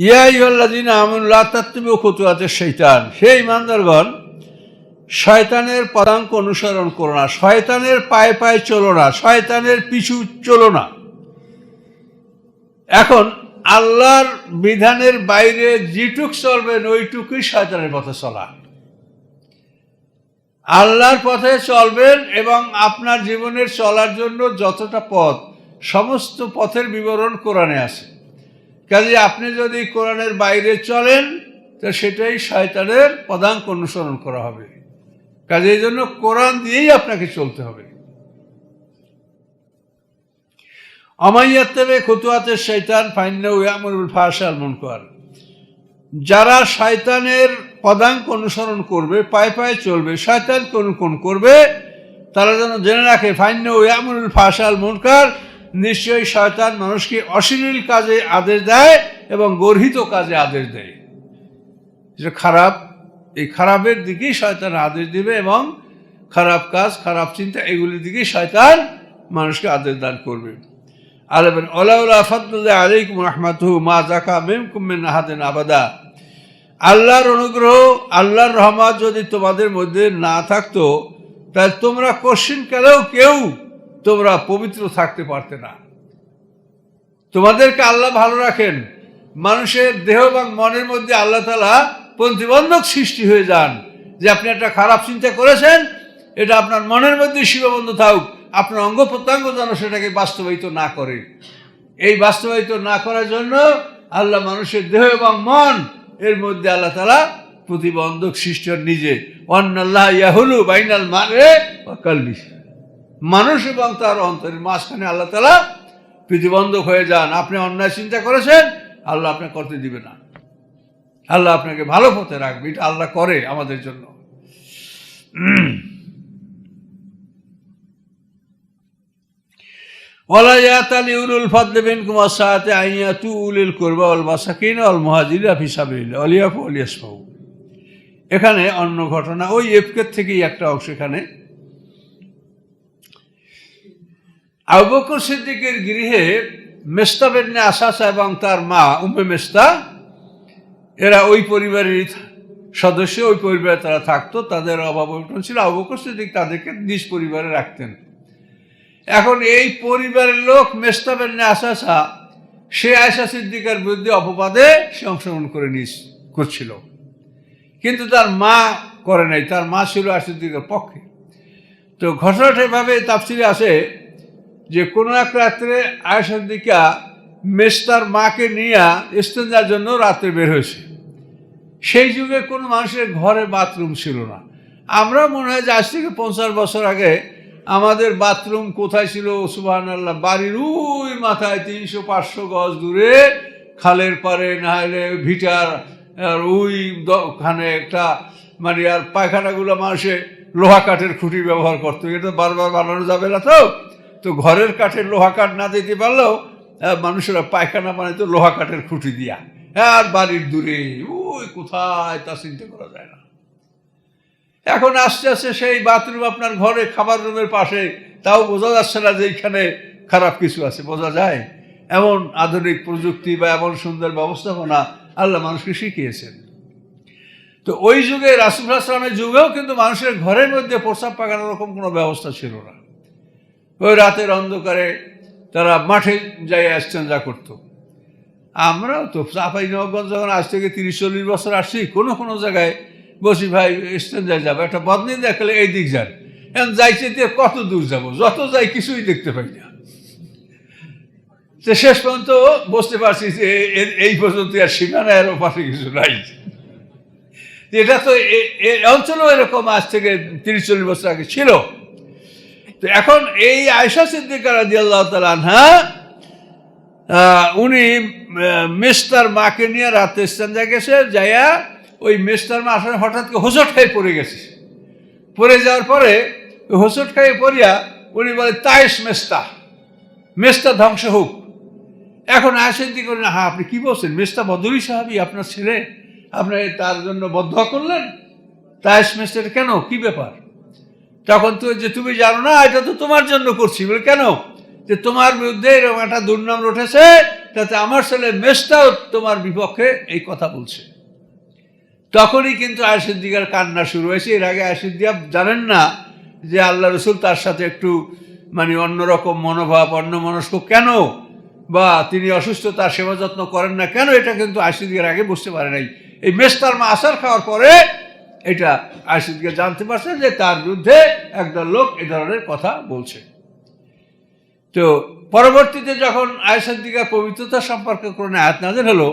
ইয়াইল্লাদিন আমুল্লাহ তাত্ত্বিক খতুয়াতে শৈতান সেই ইমানদারগণ শয়তানের পদাঙ্ক অনুসরণ করো না। শয়তানের পায়ে পায়ে চলো না। শয়তানের পিছু চলো না। এখন আল্লাহর বিধানের বাইরে যেটুক চলবেন ওইটুকুই শয়তানের পথে চলা। আল্লাহর পথে চলবেন এবং আপনার জীবনের চলার জন্য যতটা পথ, সমস্ত পথের বিবরণ কোরআনে আছে। কাজে আপনি যদি কোরআনের বাইরে চলেন, তো সেটাই শয়তানের পদাঙ্ক অনুসরণ করা হবে। কাজে এই জন্য কোরআন দিয়েই আপনাকে চলতে হবে। অমাইয়াত্তেবে খুতুয়াতে শৈতান ফাইন্না ইয়ামুল ফাশাল মুনকার। যারা শয়তানের পদাঙ্ক অনুসরণ করবে, পায়ে পায়ে চলবে, শয়তান কোন কোন করবে, তারা যেন জেনে রাখে ফাইন্য ইয়ামুল ফাশাল মুনকার নিশ্চয়ই শয়তান মানুষকে অশ্লীল কাজে আদেশ দেয় এবং গর্হিত কাজে আদেশ দেয়। যেটা খারাপ, এই খারাপের দিকেই শয়তান আদেশ দিবে এবং খারাপ কাজ, খারাপ চিন্তা, এগুলির দিকেই শয়তান মানুষকে আদেশ দান করবে। আলবেন আলাইকুম রহমাতু মা জাকা মেম কুমেন আহাদেন আবাদা। আল্লাহর অনুগ্রহ, আল্লাহর রহমত যদি তোমাদের মধ্যে না থাকতো, তাহলে তোমরা কোশ্চিন কালেও কেউ তোমরা পবিত্র থাকতে পারতে না। তোমাদেরকে আল্লাহ ভালো রাখেন। মানুষের দেহ এবং মনের মধ্যে আল্লাহ তালা প্রতিবন্ধক সৃষ্টি হয়ে যান। যে আপনি একটা খারাপ চিন্তা করেছেন, এটা আপনার মনের মধ্যে সীমাবদ্ধ থাকুক। আপনার অঙ্গ প্রত্যঙ্গ যেন সেটাকে বাস্তবায়িত না করে। এই বাস্তবায়িত না করার জন্য আল্লাহ মানুষের দেহ এবং মন, এর মধ্যে আল্লাহ তালা প্রতিবন্ধক সৃষ্টি নিজে। অন্নাল্লাহ ইয়াহুলু বাইনাল মানে কালবি মানুষ এবং তার অন্তরের মাঝখানে আল্লাহ তালা প্রতিবন্ধক হয়ে যান। আপনি অন্যায় চিন্তা করেছেন, আল্লাহ আপনাকে করতে দিবে না। আল্লাহ আপনাকে ভালো পথে রাখবে, এটা আল্লাহ করে আমাদের জন্য। এখানে অন্য ঘটনা, ওই এফকের থেকেই একটা অংশ এখানে আবু সিদ্দিকের গৃহে মেস্তা বেদনে আসাসা এবং তার মা উম্মে মেস্তা, এরা ওই পরিবারের সদস্য, ওই পরিবারে তারা থাকতো, তাদের অভাব অনটন ছিল। আবু সিদ্দিক তাদেরকে নিজ পরিবারে রাখতেন। এখন এই পরিবারের লোক মেস্তা বেদনে আসাসা, সে আয়সা সিদ্দিকার বিরুদ্ধে অপবাদে সে অংশগ্রহণ করে নিস করছিল। কিন্তু তার মা করে নাই। তার মা ছিল আশিদ্দিকের পক্ষে। তো ঘটনাটা এভাবে তাফসিরে আসে যে কোনো এক রাত্রে আয়সাদ্দিকা মেস্তার মাকে নিয়ে ইস্তেঞ্জার জন্য রাত্রে বের হয়েছে। সেই যুগে কোনো মানুষের ঘরে বাথরুম ছিল না। আমরা মনে হয় যে আজ থেকে পঞ্চাশ বছর আগে আমাদের বাথরুম কোথায় ছিল? সুবাহ আল্লাহ বাড়ির ওই মাথায় তিনশো পাঁচশো গজ দূরে খালের পারে, না হলে ভিটার, আর ওই ওখানে একটা মানে আর পায়খানাগুলো মানুষে লোহা কাঠের খুঁটি ব্যবহার করতো। এটা বারবার বানানো যাবে না তো? তো ঘরের কাঠের লোহা কাঠ না দিতে পারলেও মানুষেরা পায়খানা বানাইতো লোহা কাঠের খুঁটি দিয়া। আর বাড়ির দূরে, ওই কোথায় তা চিন্তা করা যায় না। এখন আস্তে আস্তে সেই বাথরুম আপনার ঘরে, খাবার রুমের পাশে, তাও বোঝা যাচ্ছে না যে এইখানে খারাপ কিছু আছে। বোঝা যায়, এমন আধুনিক প্রযুক্তি বা এমন সুন্দর ব্যবস্থাপনা আল্লাহ মানুষকে শিখিয়েছেন। তো ওই যুগে রাসুল আসলামের যুগেও কিন্তু মানুষের ঘরের মধ্যে প্রস্রাব পাকানোর রকম কোনো ব্যবস্থা ছিল না। ওই রাতের অন্ধকারে তারা মাঠে যাই যা করতো। আমরাও তো চাপাই নবগঞ্জ যখন আজ থেকে তিরিশ, চল্লিশ বছর আসছি, কোনো কোনো জায়গায় বসি ভাই স্ট্যান্ডায় যাব। একটা বদনি দেখলে এই দিক যান। এখন যাইছে দিয়ে কত দূর যাব? যত যাই কিছুই দেখতে পাই না। তো শেষ পর্যন্ত বুঝতে পারছি যে এই পর্যন্ত আর সীমানা এর পাশে কিছু নাই। এটা তো অঞ্চলও এরকম আজ থেকে তিরিশ, চল্লিশ বছর আগে ছিল। তো এখন এই আয়সা সিদ্দিকার রাজি আল্লাহ তালা উনি মিস্টার মাকে নিয়ে রাতে স্থানে গেছে, যাইয়া ওই মিস্টার মা আসলে হঠাৎ করে হোসট খাই পড়ে গেছে। পড়ে যাওয়ার পরে হোসট খাইয়ে পড়িয়া উনি বলে তাইস মেস্তা মেস্তা ধ্বংস হোক। এখন আয়সেন্দি করেন হ্যাঁ আপনি কি বলছেন? মেস্তা বদরি সাহাবি আপনার ছেলে, আপনি তার জন্য বদ্ধ করলেন? তাইস মেস্তার কেন? কি ব্যাপার? তখন তো যে তুমি জানো না, এটা তো তোমার জন্য করছি। বলে, কেন? যে তোমার বিরুদ্ধে এরকম একটা দুর্নাম উঠেছে তাতে আমার ছেলে মেসটাও তোমার বিপক্ষে এই কথা বলছে। তখনই কিন্তু আয়সিদ্দিকার কান্না শুরু হয়েছে। এর আগে আয়সিদ্দিয়া জানেন না যে আল্লাহ রসুল তার সাথে একটু মানে অন্যরকম মনোভাব অন্য মনস্ক কেন? বা তিনি অসুস্থ, তার সেবা যত্ন করেন না কেন? এটা কিন্তু আয়সিদ্দিকার আগে বুঝতে পারে নাই। এই মেস্তার মা আসার খাওয়ার পরে এটা আয়সিদ্দিকা জানতে পারছে যে তার বিরুদ্ধে একদল লোক এ ধরনের কথা বলছে। তো পরবর্তীতে যখন আয়সাদ্দিকার পবিত্রতা সম্পর্কে কোনো আয়াত নাজের হলো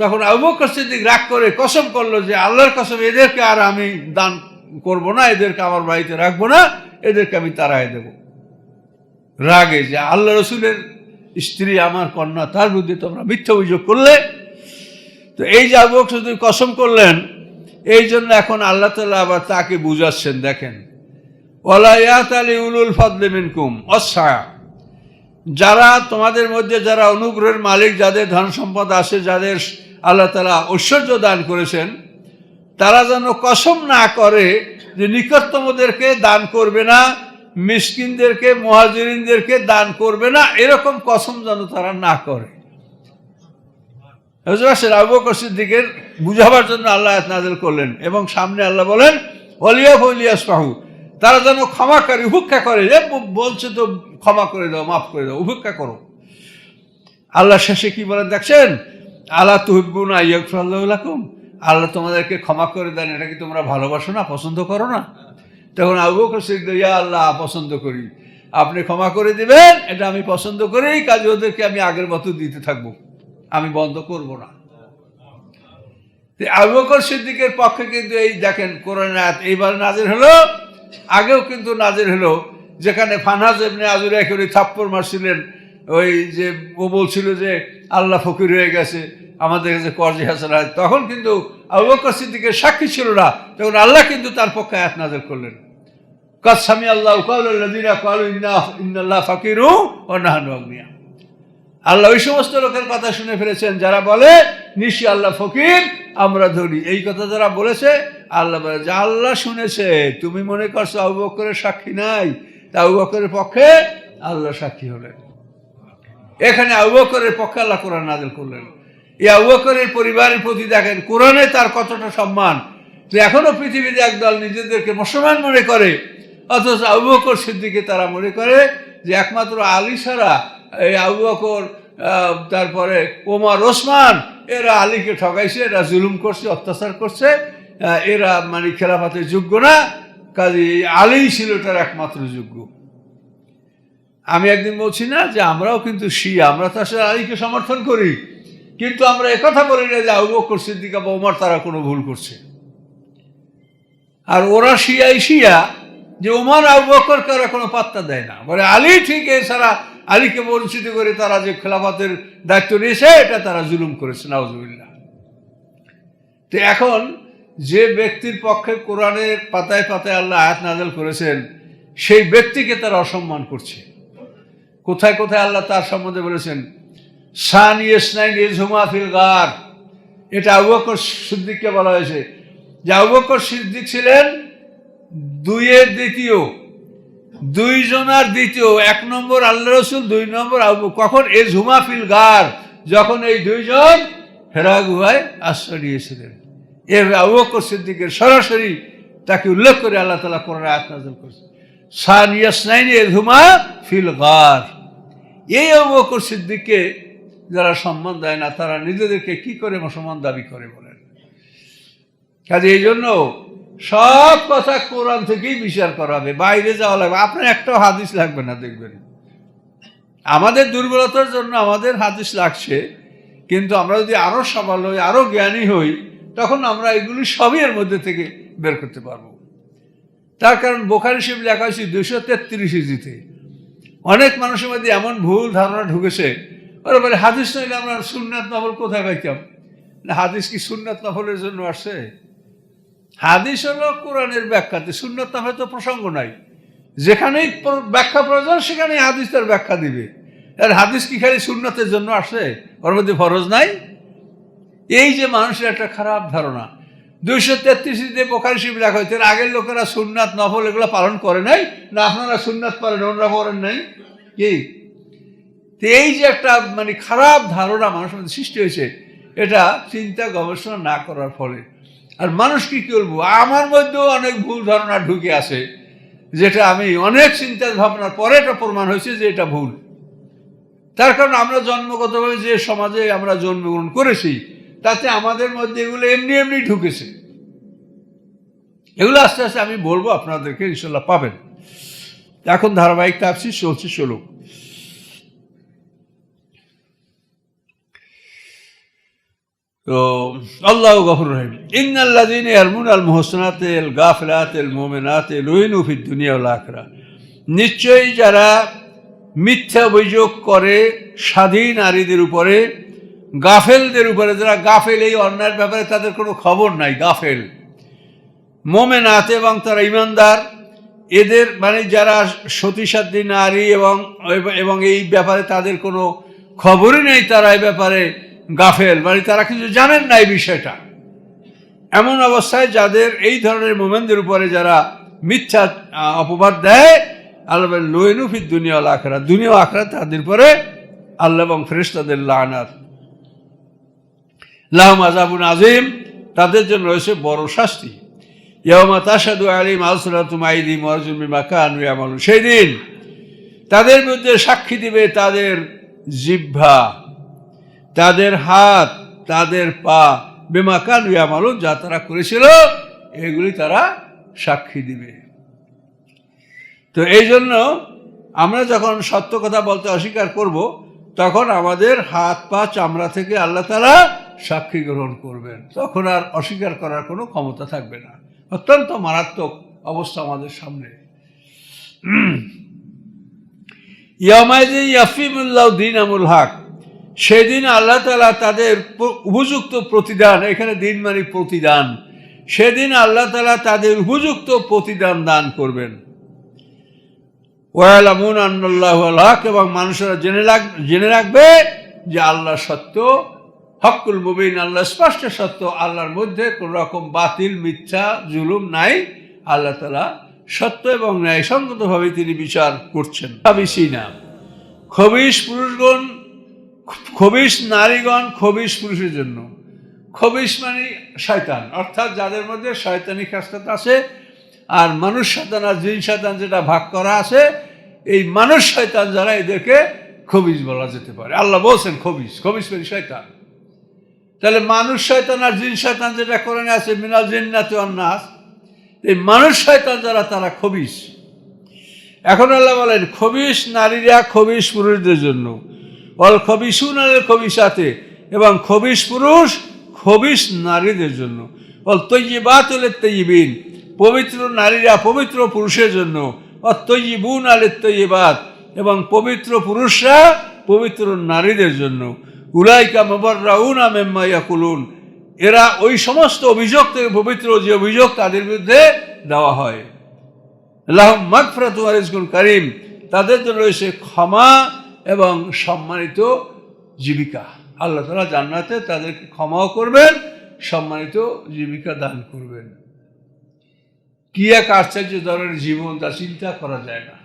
তখন আবু বকর সিদ্দিক রাগ করে কসম করল যে আল্লাহর কসম, এদেরকে আর আমি দান করব না, এদেরকে আমার বাড়িতে রাখব না, এদেরকে আমি তাড়াই দেব। রাগে যে আল্লাহ রসুলের স্ত্রী আমার কন্যা, তার বিরুদ্ধে তোমরা মিথ্যা অভিযোগ করলে। তো এই যে আবু বকর কসম করলেন এই জন্য এখন আল্লাহ তাল্লাহ আবার তাকে বুঝাচ্ছেন, দেখেন ওলায়াত আলী উলুল ফদলে মিনকুম অসায়া যারা তোমাদের মধ্যে যারা অনুগ্রহের মালিক, যাদের ধন সম্পদ আছে, যাদের আল্লাহ তালা ঐশ্বর্য দান করেছেন, তারা যেন কসম না করে যে নিকটতমদেরকে দান করবে না, মিসকিনদেরকে, মহাজরিনদেরকে দান করবে না, এরকম কসম যেন তারা না করে। পারছেন আবু বকর সিদ্দিকের বুঝাবার জন্য আল্লাহ নাজিল করলেন এবং সামনে আল্লাহ বলেন অলিয়া ফলিয়াস পাহু তারা যেন ক্ষমা করে, উপেক্ষা করে ব- বলছে তো ক্ষমা করে দাও, মাফ করে দাও, উপেক্ষা করো। আল্লাহ শেষে কি বলেন দেখছেন? আল্লাহ তুহিবুন আইয়াকুম আল্লাহ তোমাদেরকে ক্ষমা করে দেন, এটা কি তোমরা ভালোবাসো না, পছন্দ করো না? তখন আবু বকর সিদ্দিক, ইয়া আল্লাহ, পছন্দ করি। আপনি ক্ষমা করে দিবেন, এটা আমি পছন্দ করি কাজে ওদেরকে আমি আগের মতো দিতে থাকব। আমি বন্ধ করব না। তো আবু বকর সিদ্দিকের পক্ষে কিন্তু এই দেখেন কোরআন এইবার নাজির হলো, আগেও কিন্তু নাজির হলো, যেখানে ফানহাজ এমনি আজুরা করে থাপ্পড় মারছিলেন, ওই যে ও বলছিল যে আল্লাহ ফকির হয়ে গেছে, আমাদের কাছে কর্জে হাসান তখন কিন্তু আবু বকর সিদ্দিকের সাক্ষী ছিল না, তখন আল্লাহ কিন্তু তার পক্ষে আয়াত নাজির করলেন। কাসামি আল্লাহ ইন্নাল্লাহ ফাকিরু ও নাহানু আল্লাহ ওই সমস্ত লোকের কথা শুনে ফেলেছেন, যারা বলে নিশি আল্লাহ ফকির, আমরা ধরি এই কথা যারা বলেছে, আল্লাহ বলে, যে আল্লাহ শুনেছে, তুমি মনে করছ আবু বকরের সাক্ষী নাই, তা আবু বকরের পক্ষে আল্লাহ সাক্ষী হলেন। এখানে আবু বকরের পক্ষে আল্লাহ কোরআন নাজিল করলেন। এই আবু বকরের পরিবারের প্রতি দেখেন, কোরআনে তার কতটা সম্মান। যে এখনও পৃথিবীতে একদল নিজেদেরকে মুসলমান মনে করে, অথচ আবু বকর সিদ্দিকে তারা মনে করে যে একমাত্র আলী ছাড়া এই আবু বকর তারপরে ওমর, ওসমান, এরা আলীকে ঠকাইছে, এরা জুলুম করছে, অত্যাচার করছে এরা মানে খেলাফাতে যোগ্য না, কাজে আলীই ছিল তার একমাত্র যোগ্য। আমি একদিন বলছি না যে আমরাও কিন্তু শিয়া, আমরা তো আসলে আলীকে সমর্থন করি, কিন্তু আমরা একথা বলি না যে আবু বকর সিদ্দিকা বা ওমর তারা কোনো ভুল করছে। আর ওরা শিয়াই শিয়া, যে ওমর, আবু বকর তারা কোনো পাত্তা দেয় না। বলে আলী ঠিক এছাড়া আলীকে বঞ্চিত করে তারা যে খেলাফতের দায়িত্ব নিয়েছে, এটা তারা জুলুম করেছে, নাউজুবিল্লাহ। তো এখন যে ব্যক্তির পক্ষে কোরআনের পাতায় পাতায় আল্লাহ আয়াত নাজল করেছেন, সেই ব্যক্তিকে তারা অসম্মান করছে। কোথায় কোথায় আল্লাহ তার সম্বন্ধে বলেছেন, সান ইয়েসনাইন ইজহুমা ফিল গার এটা আবু বকর সিদ্দিককে বলা হয়েছে। যে আবু বকর সিদ্দিক ছিলেন দুইয়ের দ্বিতীয় দুইজনার দ্বিতীয়, এক নম্বর আল্লাহ রসুল, দুই নম্বর কখন? এ ঝুমা ফিল গার, যখন এই দুইজন হেরা গুহায় আশ্রয় নিয়েছিলেন। এ আবু বকর সিদ্দিকের সরাসরি তাকে উল্লেখ করে আল্লাহ তালা কোরআন আয়াত নাযিল করছে সান ইয়াসনাইন এ ঝুমা ফিল গার। এই আবু বকর সিদ্দিককে যারা সম্মান দেয় না, তারা নিজেদেরকে কি করে সম্মান দাবি করে বলেন? কাজে এই জন্য সব কথা কোরআন থেকেই বিচার করা হবে, বাইরে যাওয়া লাগবে। আপনার একটাও হাদিস লাগবে না, দেখবেন। আমাদের দুর্বলতার জন্য আমাদের হাদিস লাগছে, কিন্তু আমরা যদি আরও সবল হই, আরও জ্ঞানী হই, তখন আমরা এগুলি সবই এর মধ্যে থেকে বের করতে পারব। তার কারণ বোখারি শিব লেখা হয়েছে দুশো তেত্রিশ ইজিতে অনেক মানুষের মধ্যে এমন ভুল ধারণা ঢুকেছে, ওরা বলে, হাদিস নইলে আমরা সুন্নাত নফল কোথায় পাইতাম? না, হাদিস কি সুন্নাত নফলের জন্য আসছে? হাদিস হলো কোরআনের ব্যাখ্যাতে সুন্নত নফল তো প্রসঙ্গ নাই। যেখানেই ব্যাখ্যা প্রয়োজন, সেখানেই হাদিস তার ব্যাখ্যা দিবে। আর হাদিস কি খালি সুন্নতের জন্য আসে? ওর মধ্যে ফরজ নাই? এই যে মানুষের একটা খারাপ ধারণা। দুইশো তেত্রিশে বোখারি শিব লেখা হয়েছে আগের লোকেরা সুন্নাত, নফল এগুলো পালন করে নাই, না আপনারা সুন্নাত পালন, ওনারা করেন নাই। কি? এই যে একটা মানে খারাপ ধারণা মানুষের মধ্যে সৃষ্টি হয়েছে, এটা চিন্তা গবেষণা না করার ফলে আর মানুষ কি করব আমার মধ্যেও অনেক ভুল ধারণা ঢুকে আছে, যেটা আমি অনেক চিন্তা ভাবনার পরে এটা প্রমাণ হয়েছে যে এটা ভুল। তার কারণ আমরা জন্মগতভাবে যে সমাজে আমরা জন্মগ্রহণ করেছি, তাতে আমাদের মধ্যে এগুলো এমনি এমনি ঢুকেছে। এগুলো আস্তে আস্তে আমি বলব, আপনাদেরকে ইনশাল্লাহ পাবেন। এখন ধারাবাহিক তাপসি চলছে চলুক তো আল্লাহ গফর রহিম। ইন্নাল্লাদিন ইয়ারমুন আল মোহসনাত এল গাফরাত এল মোমেনাত এল উইনুফিদ দুনিয়া উল আখরা। নিশ্চয়ই যারা মিথ্যা অভিযোগ করে স্বাধীন নারীদের উপরে, গাফেলদের উপরে, যারা গাফেল এই অন্যায়ের ব্যাপারে তাদের কোনো খবর নাই, গাফেল। মোমেনাত এবং তারা ইমানদার, এদের মানে যারা সতীসাধ্যী নারী এবং এবং এই ব্যাপারে তাদের কোনো খবরই নেই তারা এই ব্যাপারে। গাফেল মানে তারা কিছু জানেন না এই বিষয়টা। এমন অবস্থায় যাদের এই ধরনের মোমেনদের উপরে যারা মিথ্যা অপবাদ দেয়, আল্লাহ লোয়েনুফির দুনিয়া আখরা দুনিয়া আখরা তাদের পরে আল্লাহ এবং ফেরেশতাদের লানাত। লাহম আজাবুন আজিম তাদের জন্য রয়েছে বড় শাস্তি। ইয়ামা তাসাদু আলিম আলসুলাতুম আইদি মরজুম মাকানু সেই দিন তাদের বিরুদ্ধে সাক্ষী দিবে তাদের জিহ্বা। তাদের হাত, তাদের পা বেমাকান ইয়ামালু যা তারা করেছিল, এগুলি তারা সাক্ষী দিবে। তো এই জন্য আমরা যখন সত্য কথা বলতে অস্বীকার করব, তখন আমাদের হাত, পা, চামড়া থেকে আল্লাহ তারা সাক্ষী গ্রহণ করবেন। তখন আর অস্বীকার করার কোনো ক্ষমতা থাকবে না। অত্যন্ত মারাত্মক অবস্থা আমাদের সামনে। ইয়ামাইদিন ইয়াফিমুল্লাহ দিন আমুল হক। সেদিন আল্লাহ তালা তাদের উপযুক্ত প্রতিদান, এখানে দিন মানে প্রতিদান, সেদিন আল্লাহ তালা তাদের উপযুক্ত প্রতিদান দান করবেন। ওয়ালামুন আন্নাল্লাহ হক এবং মানুষেরা জেনে রাখ জেনে রাখবে যে আল্লাহ সত্য হকুল মুবিন, আল্লাহ স্পষ্ট সত্য, আল্লাহর মধ্যে কোন রকম বাতিল, মিথ্যা, জুলুম নাই। আল্লাহ তালা সত্য এবং ন্যায়সঙ্গতভাবে তিনি বিচার করছেন। বেশি না। খবিশ পুরুষগণ খবিশ নারীগণ খবিশ পুরুষের জন্য। খবিশ মানে শয়তান, অর্থাৎ যাদের মধ্যে শয়তানি খাস্তাত আছে আর মানুষ শয়তান আর জিন শয়তান যেটা ভাগ করা আছে, এই মানুষ শয়তান যারা এদেরকে খবিশ বলা যেতে পারে। আল্লাহ বলছেন খবিশ খবিশ মানে শয়তান। তাহলে মানুষ শয়তান আর জিন শয়তান যেটা করে আছে, মিনাল জিন্নাতে অন্নাস এই মানুষ শয়তান যারা তারা খবিশ। এখন আল্লাহ বলেন, খবিশ নারীরা খবিশ পুরুষদের জন্য। অল খবিসুন আলের খবিসাতে এবং খবিশ পুরুষ, খবিশ নারীদের জন্য। অল তৈবাত তৈবিন পবিত্র নারীরা পবিত্র পুরুষের জন্য। অতৈবুন আলের তৈবাত এবং পবিত্র পুরুষরা পবিত্র নারীদের জন্য। উলাইকা মবর্রাউন আমেম্মা ইয়াকুলুন, এরা ওই সমস্ত অভিযোগ থেকে পবিত্র যে অভিযোগ তাদের বিরুদ্ধে দেওয়া হয়। আল্লাহ ওয়ারিজগুল করিম, তাদের জন্য রয়েছে ক্ষমা এবং সম্মানিত জীবিকা। আল্লাহ তালা জান্নাতে তাদেরকে ক্ষমাও করবেন, সম্মানিত জীবিকা দান করবেন। কি এক আশ্চর্য ধরনের জীবন তা চিন্তা করা যায় না।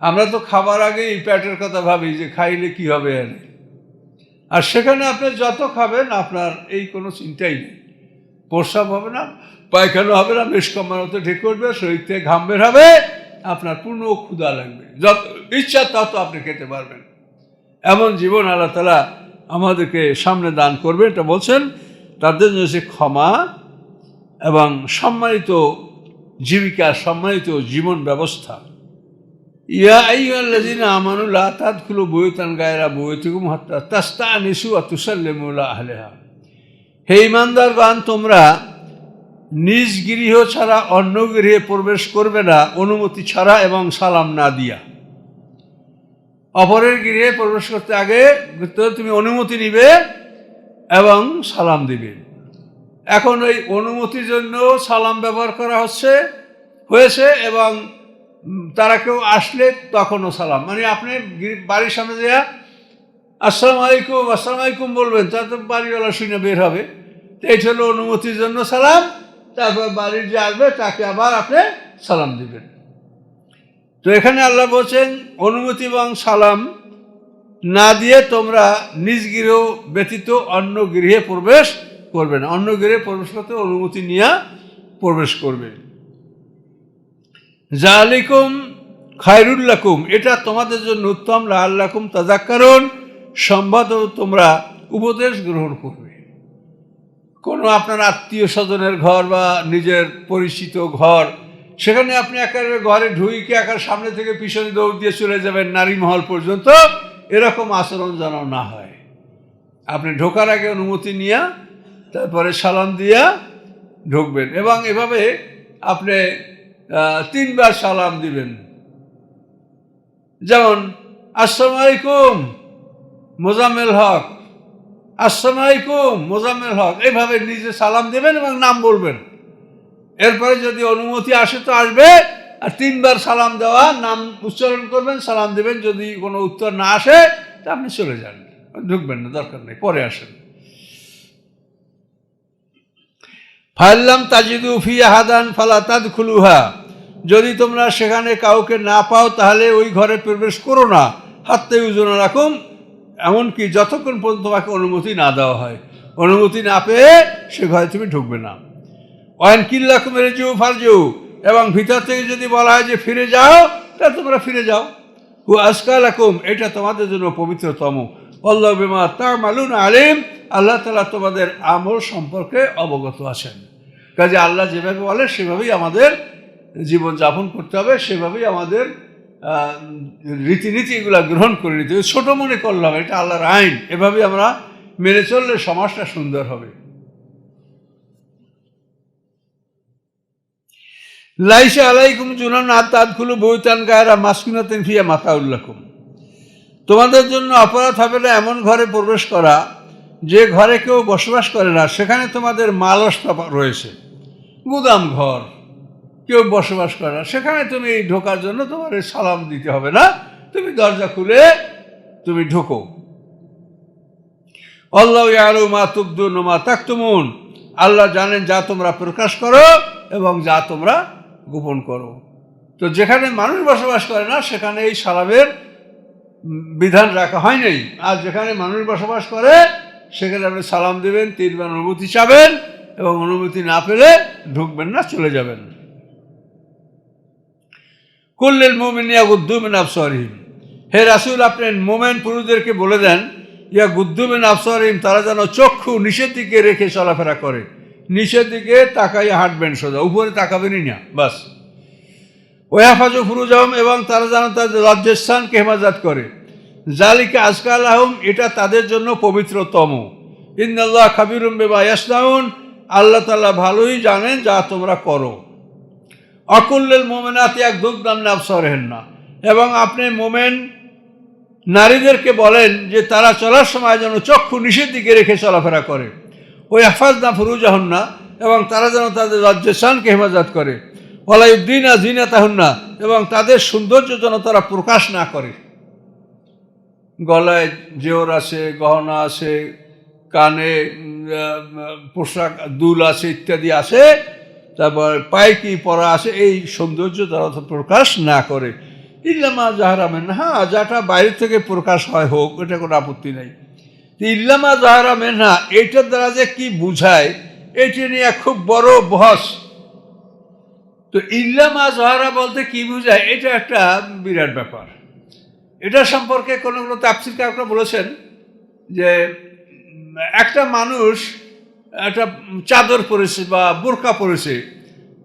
আমরা তো খাবার আগে এই প্যাটের কথা ভাবি যে খাইলে কি হবে আর? আর সেখানে আপনি যত খাবেন, আপনার এই কোনো চিন্তাই নেই। প্রস্রাব হবে না, পায়খানা হবে না, বেশ কমানোতে ঢেকে উঠবে, শরীর থেকে ঘাম বের হবে, আপনার পূর্ণ ক্ষুধা লাগবে। যত ইচ্ছা তত আপনি খেতে পারবেন। এমন জীবন আল্লাহ তালা আমাদেরকে সামনে দান করবে এটা বলছেন তাদের জন্য সে ক্ষমা এবং সম্মানিত জীবিকা, সম্মানিত জীবন ব্যবস্থা। ইয়া আইয়াল্লাযিনা আমানু লা তাদখুলু বুয়ুতান গায়রা বুয়ুতিকুম হাত্তা তাস্তানিসু ওয়া তুসাল্লিমু আলা আহলিহা। হে ইমানদারগণ তোমরা নিজ গৃহ ছাড়া অন্য গৃহে প্রবেশ করবে না, অনুমতি ছাড়া এবং সালাম না দিয়া। অপরের গৃহে প্রবেশ করতে আগে তুমি অনুমতি নিবে এবং সালাম দিবে। এখন ওই অনুমতির জন্য সালাম ব্যবহার করা হচ্ছে, হয়েছে এবং তারা কেউ আসলে তখনও সালাম। মানে আপনি বাড়ির সামনে দেয়া আসসালামু আলাইকুম, আসসালাম আলাইকুম বলবেন তা তো বাড়িওয়ালা শুনে বের হবে। তো এইটা হলো অনুমতির জন্য সালাম, তারপর বাড়ির যে আসবে তাকে আবার আপনি সালাম দিবেন। তো এখানে আল্লাহ বলছেন, অনুমতি এবং সালাম না দিয়ে তোমরা নিজ গৃহ ব্যতীত অন্য গৃহে প্রবেশ করবে না। অন্য গৃহে প্রবেশ করতে অনুমতি নিয়ে প্রবেশ করবে। জালিকুম খায়রুল্লাকুম এটা তোমাদের জন্য উত্তম লাল্লাকুম তাজাক্কারণ সম্ভব তোমরা উপদেশ গ্রহণ করবে। কোনো আপনার আত্মীয় স্বজনের ঘর বা নিজের পরিচিত ঘর সেখানে আপনি একেবারে ঘরে ঢুইকে একার সামনে থেকে পিছনে দৌড় দিয়ে চলে যাবেন নারী মহল পর্যন্ত, এরকম আচরণ যেন না হয়। আপনি ঢোকার আগে অনুমতি নিয়ে, তারপরে সালাম দিয়া ঢুকবেন এবং এভাবে আপনি তিনবার সালাম দিবেন। যেমন, আসসালামু আলাইকুম, মোজাম্মেল হক। আসসালামু আলাইকুম, মোজাম্মেল হক। এইভাবে নিজে সালাম দেবেন এবং নাম বলবেন। এরপরে যদি অনুমতি আসে তো আসবে। আর তিনবার সালাম দেওয়া, নাম উচ্চারণ করবেন, সালাম দেবেন, যদি কোনো উত্তর না আসে, তা আপনি চলে যান। ঢুকবেন না, দরকার নেই, পরে আসেন। ফাল্লাম তাজিদু আহাদান ফালা তাদ খুলুহা যদি তোমরা সেখানে কাউকে না পাও, তাহলে ওই ঘরে প্রবেশ করো না। হাততে উজন রাখুন এমনকি যতক্ষণ পর্যন্ত তোমাকে অনুমতি না দেওয়া হয়, অনুমতি না পেয়ে সে ঘরে তুমি ঢুকবে না। ওয়ান কিল্লাকুম রেজু ফারজু। এবং ভিতর থেকে যদি বলা হয় যে ফিরে যাও, তা তোমরা ফিরে যাও। হু আকুম এটা তোমাদের জন্য পবিত্রতম। অল্লাহ বিমা তা মালুন আলিম, আল্লাহ তালা তোমাদের আমল সম্পর্কে অবগত আছেন। কাজে আল্লাহ যেভাবে বলে, সেভাবেই আমাদের জীবন যাপন করতে হবে, সেভাবেই আমাদের রীতিনীতি এগুলো গ্রহণ করে নিতে হবে। ছোটো মনে করলাম, এটা আল্লাহর আইন। এভাবে আমরা মেনে চললে সমাজটা সুন্দর হবে। লাইসা আলাইকুম জুনান আতাদগুলো বৈতান গায়রা মাসকিনাতেন ফিয়া মাতা উল্লাকুম তোমাদের জন্য অপরাধ হবে না এমন ঘরে প্রবেশ করা, যে ঘরে কেউ বসবাস করে না, সেখানে তোমাদের মালসটা রয়েছে। গুদাম ঘর, কেউ বসবাস করে না, সেখানে তুমি এই ঢোকার জন্য তোমার সালাম দিতে হবে না। তুমি দরজা খুলে তুমি ঢোকো। আল্লাহ আলু মা তুকদুন মা তাকতুমুন। আল্লাহ জানেন যা তোমরা প্রকাশ করো এবং যা তোমরা গোপন করো। তো যেখানে মানুষ বসবাস করে না সেখানে এই উম, বিধান রাখা হয় নাই। আর যেখানে মানুষ বসবাস করে সেখানে আপনি সালাম দেবেন তিনবার অনুমতি চাবেন এবং অনুমতি না পেলে ঢুকবেন না চলে যাবেন। কুল্লেল মোমেন ইয়া গুদ্দুমিন আফসরিম হে রাসুল আপনি মোমেন পুরুষদেরকে বলে দেন ইয়া গুদ্দুমিন আফসরিম তারা যেন চক্ষু নিচের দিকে রেখে চলাফেরা করে। নিচের দিকে তাকাইয়া হাঁটবেন সোজা, উপরে তাকাবেনই না, বাস। ওয়াফাজু ফুরুজাহম এবং তারা যেন তাদের লজ্জাস্থানকে হেফাজত করে। জালিকে আজকাল আহম, এটা তাদের জন্য পবিত্রতম। ইন্দাল্লাহ খাবিরুম বেবা ইয়াসনাউন, আল্লাহ তাআলা ভালোই জানেন যা তোমরা করো। অকুল্লেল মোমেনাতে, এক দুগ্দাম নাফসরেন না। এবং আপনি মোমেন নারীদেরকে বলেন যে তারা চলার সময় যেন চক্ষু নিষের দিকে রেখে চলাফেরা করে। ওই আফাজ না ফুরুজাহন না এবং তারা যেন তাদের লজ্জাসানকে হেফাজত করে। ওলাইউদ্দিন জিনা তাহন না এবং তাদের সৌন্দর্য যেন তারা প্রকাশ না করে। গলায় জেওর আছে গহনা আছে কানে পোশাক, দুল আছে ইত্যাদি আছে তারপর পায়ে কি পরা আছে এই সৌন্দর্য তারা প্রকাশ না করে। ইল্লামা জাহারামেন হ্যাঁ যাটা বাইরে থেকে প্রকাশ হয় হোক, এটা কোনো আপত্তি নেই। ইল্লামা জাহারা মেনহা এইটার দ্বারা যে কি বুঝায় এটি নিয়ে খুব বড় বহস। তো ইল্লামা জাহারা বলতে কি বুঝায়, এটা একটা বিরাট ব্যাপার। এটা সম্পর্কে কোনো কোনো তাপসির কাউকে বলেছেন যে, একটা মানুষ একটা চাদর পরেছে বা বোরকা পরেছে,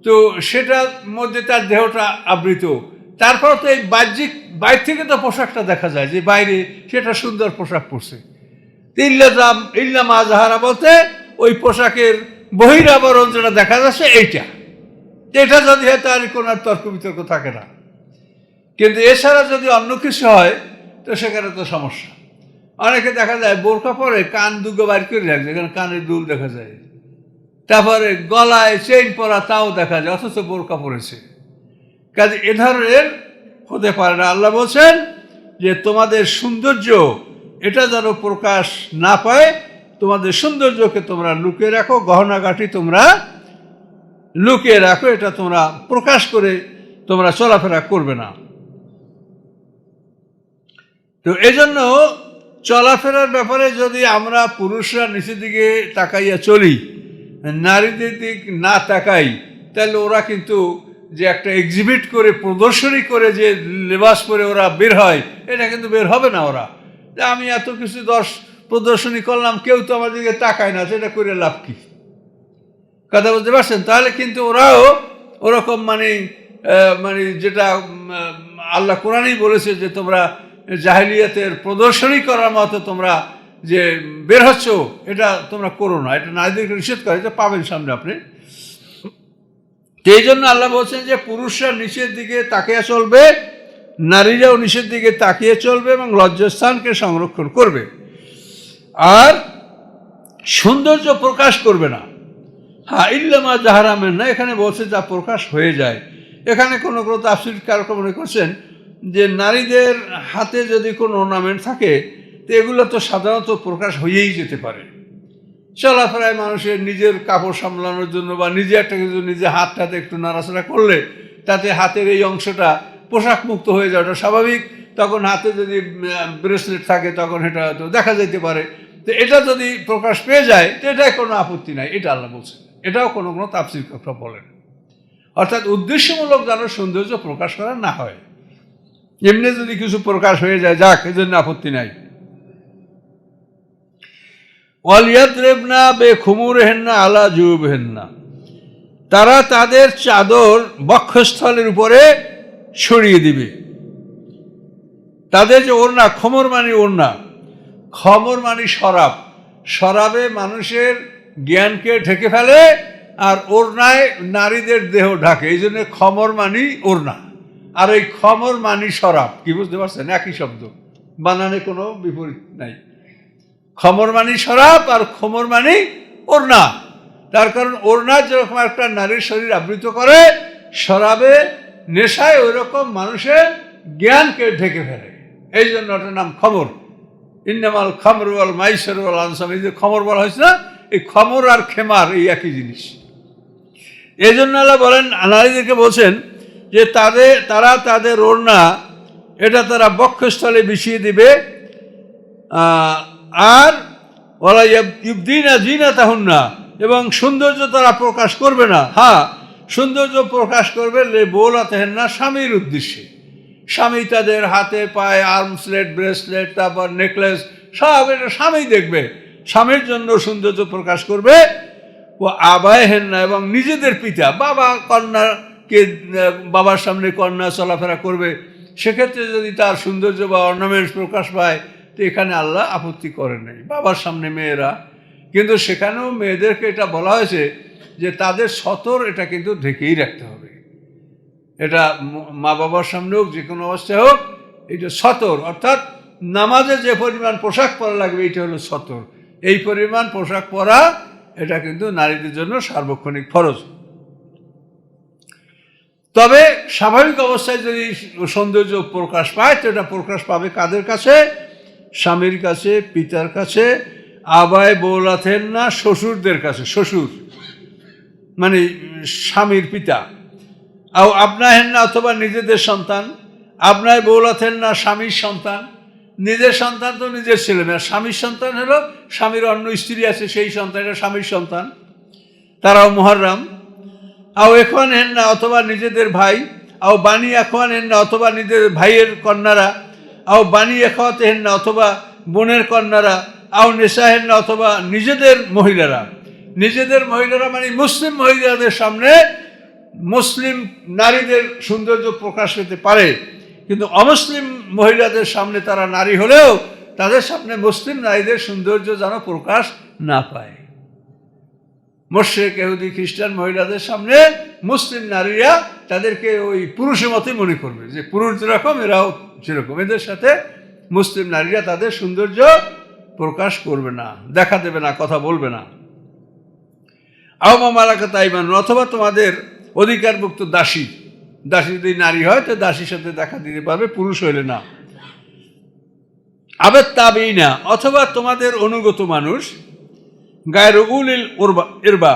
তো সেটার মধ্যে তার দেহটা আবৃত। তারপর তো এই বাহ্যিক বাইর থেকে তো পোশাকটা দেখা যায় যে বাইরে সেটা সুন্দর পোশাক পরছে। ইল্লাম ইল্লাম আজহারা বলতে ওই পোশাকের বহিরাবরণ যেটা দেখা যাচ্ছে এইটা। এটা যদি হয় তার কোনো আর তর্ক বিতর্ক থাকে না। কিন্তু এছাড়া যদি অন্য কিছু হয়, তো সেখানে তো সমস্যা। অনেকে দেখা যায় বোরকা পরে কান দুগো বাইর করে রাখছে এখানে কানের দুল দেখা যায়। তারপরে গলায় চেইন পরা তাও দেখা যায়, অথচ বোরকা পরেছে। কাজে এ ধরনের হতে পারে না। আল্লাহ বলছেন যে তোমাদের সৌন্দর্য এটা যেন প্রকাশ না পায়, তোমাদের সৌন্দর্যকে তোমরা লুকিয়ে রাখো, গহনাগাটি তোমরা লুকিয়ে রাখো, এটা তোমরা প্রকাশ করে তোমরা চলাফেরা করবে না। তো এজন্য চলাফেরার ব্যাপারে যদি আমরা পুরুষরা নিচের দিকে তাকাইয়া চলি, নারীদের দিক না তাকাই, তাহলে ওরা কিন্তু যে একটা এক্সিবিট করে, প্রদর্শনী করে যে লেবাস পরে ওরা বের হয়, এটা কিন্তু বের হবে না ওরা। যে আমি এত কিছু দশ প্রদর্শনী করলাম, কেউ তো আমার দিকে তাকায় না, সেটা করে লাভ কি? কথা বলতে পারছেন? তাহলে কিন্তু ওরাও ওরকম মানে মানে যেটা আল্লাহ কোরআনই বলেছে যে তোমরা জাহিলিয়াতের প্রদর্শনী করার মতো তোমরা যে বের হচ্ছ, এটা তোমরা করো না। এটা নারীদেরকে নিষেধ করে, এটা পাবেন সামনে আপনি। এই জন্য আল্লাহ বলছেন যে পুরুষরা নিচের দিকে তাকিয়ে চলবে নারীরাও নিচের দিকে তাকিয়ে চলবে এবং লজ্জাস্থানকে সংরক্ষণ করবে। আর সৌন্দর্য প্রকাশ করবে না। হ্যাঁ ইল্লামা জাহারামের না, এখানে বলছে যা প্রকাশ হয়ে যায়। এখানে কোনো কোনো তাফসির কারক মনে করছেন যে নারীদের হাতে যদি কোনো অর্নামেন্ট থাকে, তো এগুলো তো সাধারণত প্রকাশ হয়েই যেতে পারে। চলাফেরায় মানুষের নিজের কাপড় সামলানোর জন্য বা নিজে একটা কিছু নিজে হাতটাতে একটু নাড়াচাড়া করলে, তাতে হাতের এই অংশটা পোশাক মুক্ত হয়ে যাওয়াটা স্বাভাবিক। তখন হাতে যদি ব্রেসলেট থাকে, তখন এটা তো দেখা যেতে পারে। তো এটা যদি প্রকাশ পেয়ে যায়, তো এটাই কোনো আপত্তি নাই, এটা আল্লাহ বলছেন। এটাও কোনো কোনো তাপসির কথা বলেন অর্থাৎ উদ্দেশ্যমূলক যেন সৌন্দর্য প্রকাশ করা না হয়। এমনি যদি কিছু প্রকাশ হয়ে যায়, যাক এই জন্য আপত্তি নাই। ওয়ালিয়াত রেবনা বে খুমুর হেন্না আলা জুব হেন্না তারা তাদের চাদর বক্ষস্থলের উপরে ছড়িয়ে দিবে। তাদের যে ওড়না, খমর মানি ওড়না, খমর মানি শরাব। শরাবে মানুষের জ্ঞানকে ঢেকে ফেলে আর ওড়নায় নারীদের দেহ ঢাকে। এই জন্য খমর মানি ওড়না। আর এই খমর মানি শরাব, কি বুঝতে পারছেন? একই শব্দ। বানানে কোনো বিপরীত নাই। খমর মানি শরাব আর খমর মানি ওড়না। তার কারণ ওড়না যেরকম একটা নারীর শরীর আবৃত করে, শরাবে নেশায় ওই রকম মানুষের জ্ঞানকে ঢেকে ফেলে। এই জন্য ওটার নাম খবর ইন্নামাল খমর বল মাইসর বল আনসাম এই যে খমর বলা হয়েছে না, এই খমর আর খেমার এই একই জিনিস। এই জন্য আল্লাহ বলেন নারীদেরকে বলছেন যে তাদের, তারা তাদের ওড়না, এটা তারা বক্ষস্থলে বিছিয়ে দিবে আর ওরা ইবদিনা জিনা তাহুন না এবং সৌন্দর্য তারা প্রকাশ করবে না। হ্যাঁ সৌন্দর্য প্রকাশ করবে লে না স্বামীর উদ্দেশ্যে। স্বামী তাদের হাতে পায়ে আর্মসলেট ব্রেসলেট তারপর নেকলেস সব এটা স্বামী দেখবে। স্বামীর জন্য সৌন্দর্য প্রকাশ করবে। ও আবায় হেন না এবং নিজেদের পিতা, বাবা কন্যাকে বাবার সামনে কন্যা চলাফেরা করবে। সেক্ষেত্রে যদি তার সৌন্দর্য বা অর্নামেন্টস প্রকাশ পায়, তো এখানে আল্লাহ আপত্তি করে নাই। বাবার সামনে মেয়েরা। কিন্তু সেখানেও মেয়েদেরকে এটা বলা হয়েছে যে তাদের সতর এটা কিন্তু ঢেকেই রাখতে হবে। এটা মা বাবার সামনে হোক, যে কোনো অবস্থায় হোক এটা সতর, অর্থাৎ নামাজে যে পরিমাণ পোশাক পরা লাগবে এটা হলো সতর। এই পরিমাণ পোশাক পরা, এটা কিন্তু নারীদের জন্য সার্বক্ষণিক ফরজ। তবে স্বাভাবিক অবস্থায় যদি সৌন্দর্য প্রকাশ পায়, তো এটা প্রকাশ পাবে কাদের কাছে? স্বামীর কাছে, পিতার কাছে, আবায় বৌলাথেন না, শ্বশুরদের কাছে? শ্বশুর। মানে স্বামীর পিতা। আও আপনা হেন না অথবা নিজেদের সন্তান আপনায় বৌলাথেন না স্বামীর সন্তান। নিজের সন্তান তো নিজের ছেলে মেয়ে। স্বামীর সন্তান হলো স্বামীর অন্য স্ত্রী আছে, সেই সন্তান এটা স্বামীর সন্তান। তারাও মহরম আও এখন হেন না অথবা নিজেদের ভাই, আও বাণী এখন হেন না অথবা নিজের ভাইয়ের কন্যারা, আও বাণী এখাতে হেন না অথবা বোনের কন্যারা, আও নেশা হেন না অথবা নিজেদের মহিলারা। নিজেদের মহিলারা মানে মুসলিম মহিলাদের সামনে মুসলিম নারীদের সৌন্দর্য প্রকাশ পেতে পারে। কিন্তু অমুসলিম মহিলাদের সামনে তারা নারী হলেও তাদের সামনে মুসলিম নারীদের সৌন্দর্য যেন প্রকাশ না পায়। মোর্শেক এহুদি খ্রিস্টান মহিলাদের সামনে মুসলিম নারীরা তাদেরকে ওই পুরুষের মতোই মনে করবে যে পুরুষ যেরকম, এরাও সেরকম। এদের সাথে মুসলিম নারীরা তাদের সৌন্দর্য প্রকাশ করবে না, দেখা দেবে না, কথা বলবে না। আহমা মালাকা তাইমান অথবা তোমাদের অধিকারভুক্ত দাসী। দাসী যদি নারী হয়, তো দাসীর সাথে দেখা দিতে পারবে, পুরুষ হইলে না। আবার তাবেই না অথবা তোমাদের অনুগত মানুষ, গায়ের উল এরবা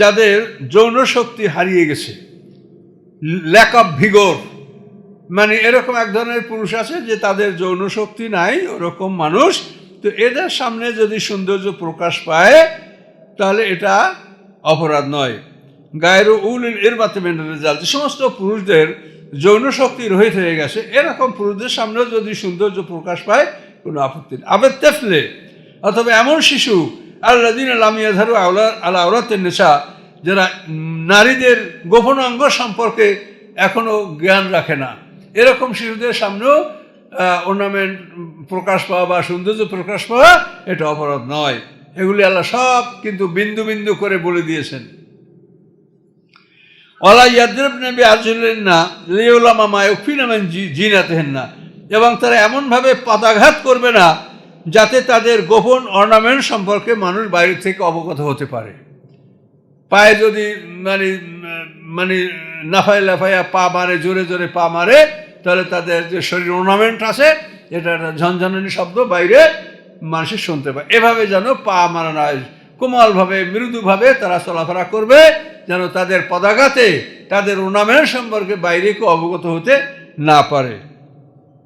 যাদের যৌন শক্তি হারিয়ে গেছে। ল্যাক অফ ভিগর মানে এরকম এক ধরনের পুরুষ আছে যে তাদের যৌন শক্তি নাই, ওরকম মানুষ। তো এদের সামনে যদি সৌন্দর্য প্রকাশ পায়, তাহলে এটা অপরাধ নয়। গায়ের উল এর বাতে মেনে জাল যে সমস্ত পুরুষদের যৌন শক্তি রহিত হয়ে গেছে, এরকম পুরুষদের সামনেও যদি সৌন্দর্য প্রকাশ পায়, কোনো আপত্তি নেই। আবার তেফলে, অথবা এমন শিশু আল্লাদিন আলামিয়া ধারু আওলা, আলা আওরাতের নেশা যারা নারীদের গোপন অঙ্গ সম্পর্কে এখনও জ্ঞান রাখে না, এরকম শিশুদের সামনেও অর্নামেন্ট প্রকাশ পাওয়া বা সৌন্দর্য প্রকাশ পাওয়া, এটা অপরাধ নয়। এগুলি আল্লাহ সব কিন্তু বিন্দু বিন্দু করে বলে দিয়েছেন। অলা ইয়াদ্রব নবী আজলেন না, লিউলামা মায়ুফিন আমেন জিনাতেহেন না, এবং তারা এমনভাবে পদাঘাত করবে না যাতে তাদের গোপন অর্নামেন্ট সম্পর্কে মানুষ বাইরে থেকে অবগত হতে পারে। পায়ে যদি মানে মানে নাফায় লাফাইয়া পা মারে, জোরে জোরে পা মারে, তাহলে তাদের যে শরীর অর্নামেন্ট আছে, এটা একটা ঝনঝনানি শব্দ বাইরে মানুষের শুনতে পায়। এভাবে যেন পা মারা না হয়। কোমলভাবে, মৃদুভাবে তারা চলাফেরা করবে, যেন তাদের পদাঘাতে তাদের ওনামের সম্পর্কে বাইরে কেউ অবগত হতে না পারে।